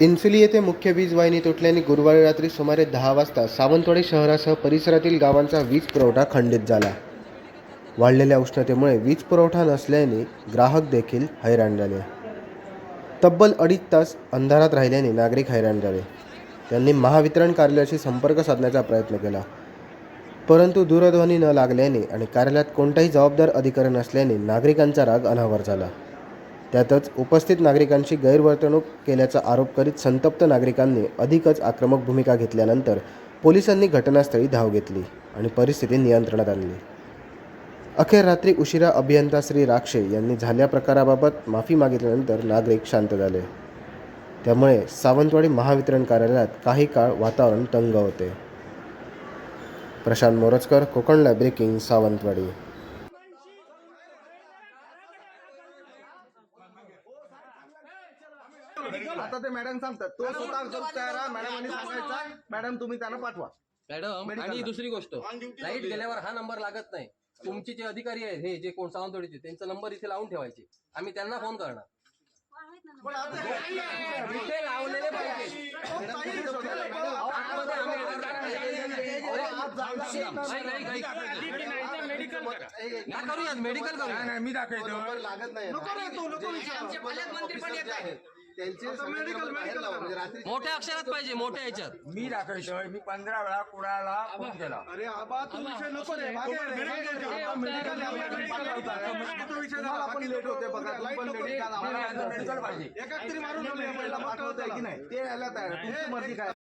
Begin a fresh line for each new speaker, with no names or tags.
इन्सुली येथे मुख्य वीज वाहिनी तुटल्याने गुरुवारी रात्री सुमारे दहा वाजता सावंतवाडी शहरासह परिसरातील गावांचा वीज पुरवठा खंडित झाला. वाढलेल्या उष्णतेमुळे वीज पुरवठा नसल्याने ग्राहक देखील हैराण झाले. तब्बल अडीच तास अंधारात राहिल्याने नागरिक हैराण झाले. त्यांनी महावितरण कार्यालयाशी संपर्क साधण्याचा प्रयत्न केला. परंतु दूरध्वनी न लागल्याने आणि कार्यालयात कोणताही जबाबदार अधिकारी नसल्याने नागरिकांचा राग अनावर झाला. त्यातच उपस्थित नागरिकांची गैरवर्तणूक केल्याचा आरोप करीत संतप्त नागरिकांनी अधिकच आक्रमक भूमिका घेतल्यानंतर पोलिसांनी घटनास्थळी धाव घेतली आणि परिस्थिती नियंत्रणात आणली. अखेर रात्री उशिरा अभियंता श्री राक्षे यांनी झाल्या प्रकाराबाबत माफी मागितल्यानंतर नागरिक शांत झाले. त्यामुळे सावंतवाडी महावितरण कार्यालयात काही काळ वातावरण तंग होते. Prashant Morajkar Konkan lab breaking Sawantwadi.
आता ते मॅडम सांगतात. तो स्वतः जर तयार आहे मॅडमांनी सांगायचा मॅडम तुम्ही त्यांना पाठवा.
मॅडम आणि. दुसरी गोष्ट लाइट गेल्यावर हा नंबर लागत नाही. तुमचे जे अधिकारी आहेत हे जे कोण सावंतवाडीचे त्यांचा नंबर इथे लावून ठेवायचे. आम्ही त्यांना फोन करणार. इथे लावलेले पाहिजे. आतमध्ये आम्ही order नाही, नाही, नाही. ना करूयात मेडिकल करूया.
मी दाखवतो
लागत नाही. त्यांचे मेडिकल मेडिकल रात्री
मोठ्या अक्षरात पाहिजे मोठ्या ह्याच्यात
मी दाखवतोय मी पंधरा वेळा कुणाला फोन केला.
अरे आबा तू विषय नको रे मागे रे. तुम्हाला पण लेट होते बघा
मेडिकल पाहिजे.
एकाच तरी मारून ठेवलं, पहिला पाठवत आहे की नाही? ते यायला तयार आहे. तुमची मर्जी काय?